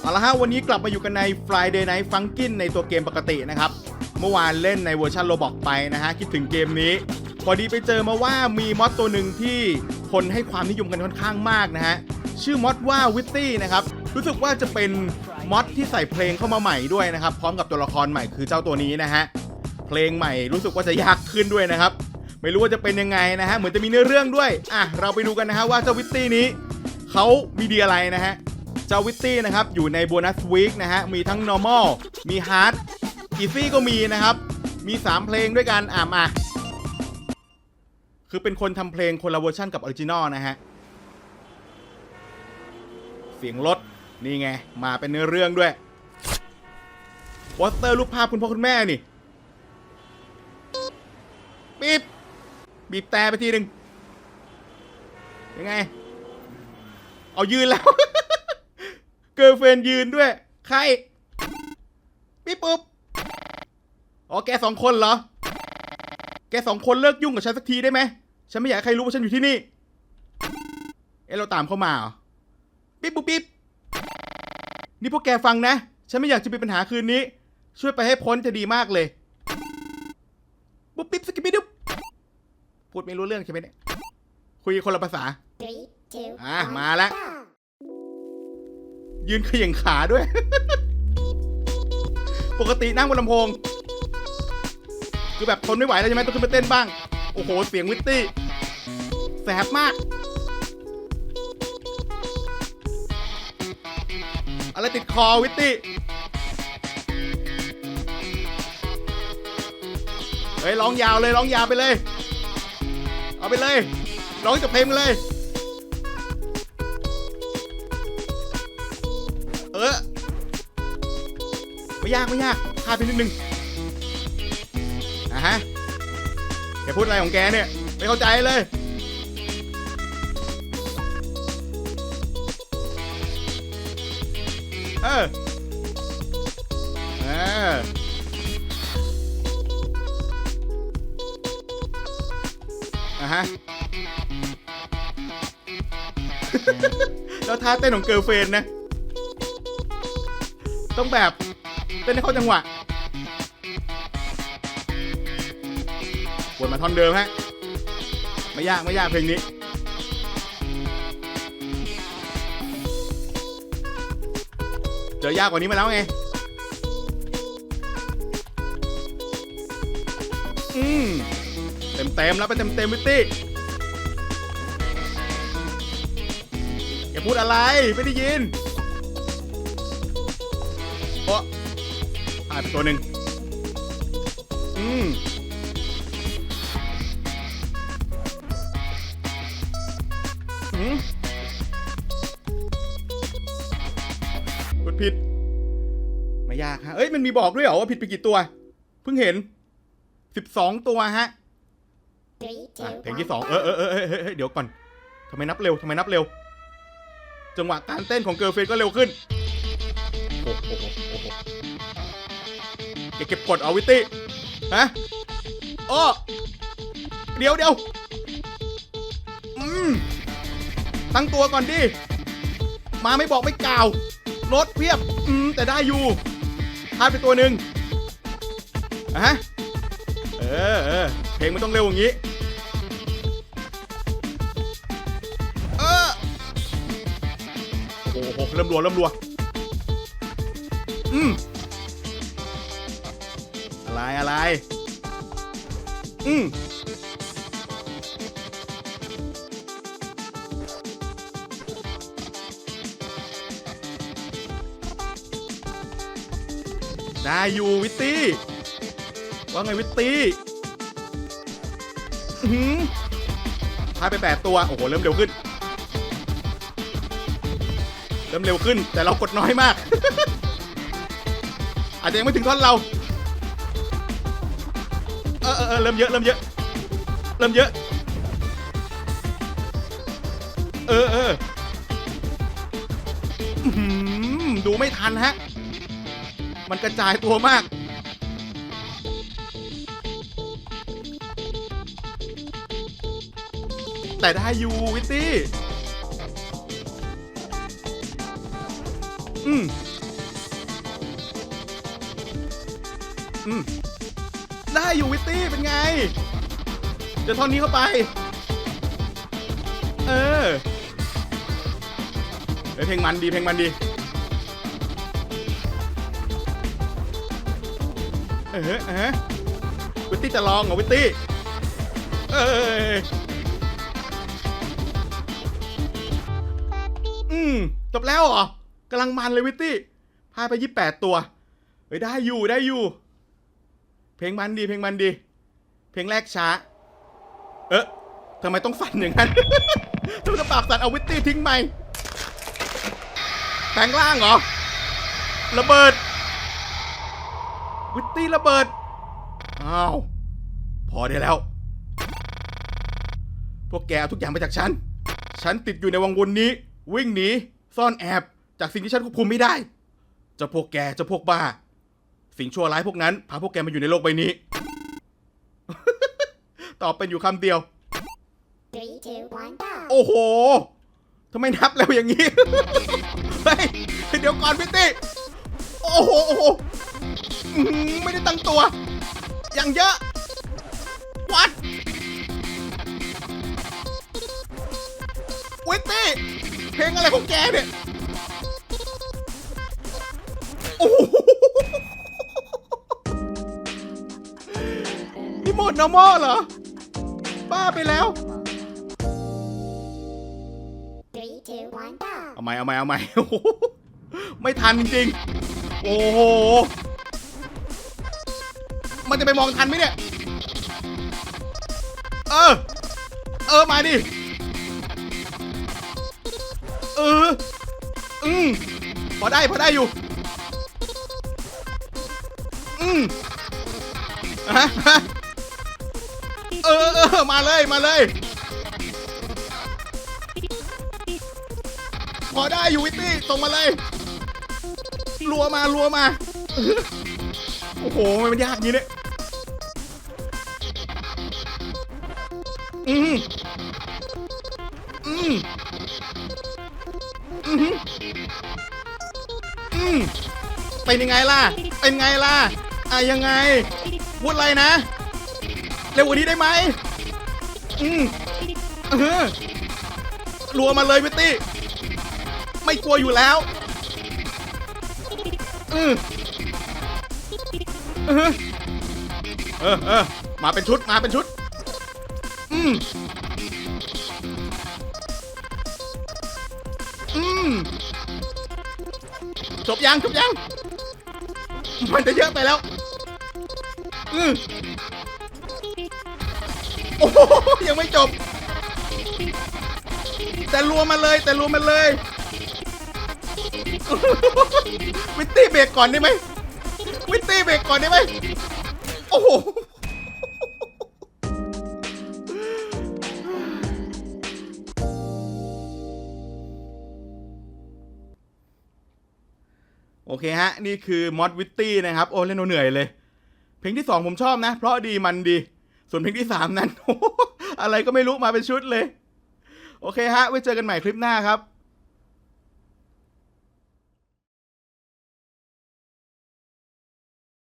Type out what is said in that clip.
เอาละฮะวันนี้กลับมาอยู่กันใน Friday Night Funkin ในตัวเกมปกตินะครับ เมื่อวานเล่นในเวอร์ชันโรบอกไปนะฮะ คิดถึงเกมนี้ พอดีไปเจอมาว่ามีมอดตัวหนึ่งที่คนให้ความนิยมกันค่อนข้างมากนะฮะ ชื่อมอดว่าวิตตี้นะครับ รู้สึกว่าจะเป็นมอดที่ใส่เพลงเข้ามาใหม่ด้วยนะครับ พร้อมกับตัวละครใหม่คือเจ้าตัวนี้นะฮะ เพลงใหม่รู้สึกว่าจะยากขึ้นด้วยนะครับ ไม่รู้ว่าจะเป็นยังไงนะฮะ เหมือนจะมีเนื้อเรื่องด้วย อะ เราไปดูกันนะฮะว่าเจ้าวิตตี้นี้ เขามีดีอะไรนะฮะเจ้าวิตตี้นะครับอยู่ในโบนัสวีคนะฮะมีทั้ง normal มี hard easy ก็มีนะครับ มี 3 เพลงด้วยกันอะมาคือเป็นคนทำเพลงคนละเวอร์ชันกับออริจินอลนะฮะ เสียงรถนี่ไง มาเป็นเนื้อเรื่องด้วยโปสเตอร์รูปภาพคุณพ่อคุณแม่นี่บีบบีบแต่ไปทีหนึ่งยังไง เอายืนแล้ว เกิร์ลเฟรนยืนด้วย ใครปิ๊บปุ๊บอ๋อแกสองคนเหรอ แกสองคนเลิกยุ่งกับฉันสักทีได้ไหม ฉันไม่อยากให้ใครรู้ว่าฉันอยู่ที่นี่ เอ๊ะเราตามเข้ามาเหรอปิ๊บปุ๊บปิ๊บนี่พวกแกฟังนะ ฉันไม่อยากจะมีปัญหาคืนนี้ ช่วยไปให้พ้นจะดีมากเลย ปุ๊บปิ๊บสกิปปี้ดุ๊บพูดไม่รู้เรื่องใช่ไหมเนี่ย คุยคนละภาษา Three, two, อะ one, มาแล้ว go. ยืนเขย่งขาด้วย ปกตินั่งบนลำโพง คือแบบทนไม่ไหวแล้วใช่ไหมต้องขึ้นมาเต้นบ้าง โอ้โห เสียงวิตตี้ แสบมาก อะไรติดคอวิตตี้ เฮ้ยร้องยาวเลยร้องยาวไปเลย เอาไปเลยร้องจบเพลงเลย เออไม่ยากไม่ยากพลาดไปนิดนึงอะฮะแกพูดอะไรของแกเนี่ยไม่เข้าใจเลยเออเอออะฮะแล้วท่าเต้นของเกิร์ลเฟนนะ ต้องแบบเต้นให้เข้าจังหวะวนมาท่อนเดิมฮะ ไม่ยากไม่ยากเพลงนี้ เจอยากกว่านี้มาแล้วไง อืมเต็มเต็มแล้วไปเต็มเต็มวิตตี้แกพูดอะไร ไม่ได้ยิน โอ้หายไปตัวหนึ่งอืมอืมกดผิด ไม่ยากฮะ เอ้ย มันมีบอกด้วยเหรอว่าผิดไปกี่ตัว เพิ่งเห็นสิบสองตัวฮะอะเพลงที่สองเออเออเออเออเออเออเดี๋ยวก่อนทำไมนับเร็วทำไมนับเร็ว จังหวะการเต้นของเกิร์ลเฟนก็เร็วขึ้น โอ้โหโอ้โหโอ้โหแกเก็บกดเอาวิตตี้ฮะอ้อเดี๋ยวเดี๋ยวอืมตั้งตัวก่อนดิ มาไม่บอกไม่กล่าว รถเพียบ อืม แต่ได้อยู่พลาดไปตัวหนึ่งอะฮะ เออเออเพลงมันต้องเร็วอย่างนี้ เออ โอ้โห เริ่มรัวเริ่มรัว อืมอะไรอะไร อืมได้อยู่วิตตี้ ว่าไงวิตตี้หือพาไปแปดตัว โอ้โห เริ่มเร็วขึ้น เริ่มเร็วขึ้น แต่เรากดน้อยมาก อาจจะยังไม่ถึงท่อนเรา เออเออเออเริ่มเยอะเริ่มเยอะ เริ่มเยอะ เออเอออื้อหือดูไม่ทันฮะ มันกระจายตัวมาก แต่ได้อยู่วิตตี้ อืม อืมได้อยู่วิตตี้เป็นไง เดี๋ยวท่อนนี้เข้าไป เออเฮ้ยเพลงมันดีเพลงมันดี เออเออวิตตี้จะลองเหรอวิตตี้ เอออืมจบแล้วเหรอกำลังมันเลยวิตตี้พาไปยี่แปดตัว เฮ้ยได้อยู่ได้อยู่ เพลงมันดีเพลงมันดี เพลงแรกช้า เอ๊ะทำไมต้องสั่นอย่างนั้นทำไมปากสั่นเอาวิตตี้ทิ้งไหมแปลงร่างเหรอ ระเบิด วิตตี้ระเบิด อ้าว พอได้แล้ว พวกแกเอาทุกอย่างไปจากฉัน ฉันติดอยู่ในวังวนนี้ วิ่งหนี ซ่อนแอบ จากสิ่งที่ฉันควบคุมไม่ได้ จะพวกแกจะพวกบ้า สิ่งชั่วร้ายพวกนั้นพาพวกแกมาอยู่ในโลกใบนี้ ตอบเป็นอยู่คำเดียว three, two, one, go. โอ้โห ทำไมนับเร็วอย่างนี้ เฮ้ย เดี๋ยวก่อนพี่ตี้โอ้โหโอ้โหอื้อหือไม่ได้ตั้งตัว อย่างเยอะ วัดวิตตี้เพลงอะไรของแกเนี่ย โอ้โห นี่โหมด normal เหรอบ้าไปแล้ว Three, two, one, go. เอาใหม่เอาใหม่เอาใหม่โอ้โหไม่ทันจริงๆโอ้โห มันจะไปมองทันไหมเนี่ย เออ เออ มาดิ เออ อืมพอได้ พอได้อยู่ อืมฮะฮะ เออเออมาเลยมาเลยพอได้อยู่วิตตี้ส่งมาเลยรัวมารัวมา โอ้โหมมันยากอย่างนี้เนี่ยอืมอืมอืมอืมเป็นยังไงล่ะ เป็นไงล่ะอะยังไงพูดอะไรนะ เร็วกว่านี้ได้ไหมอืมเออรัวมาเลยวิตตี้ ไม่กลัวอยู่แล้วอือเออเออเออมาเป็นชุดมาเป็นชุด อืมอืมจบยังจบยัง มันจะเยอะไปแล้ว อืม โอ้โหยังไม่จบ แต่รวมมาเลย แต่รวมมาเลยวิตตี้เบรกก่อนได้ไหมวิตตี้เบรกก่อนได้ไหมโอ้โหโอเคฮะ นี่คือมอดวิตตี้นะครับ โอ้เล่นเอาเหนื่อยเลย เพลงที่ 2 ผมชอบนะ เพราะดีมันดี ส่วนเพลงที่ 3 นั้น อะไรก็ไม่รู้มาเป็นชุดเลย โอเคฮะ ไว้เจอกันใหม่คลิปหน้าครับ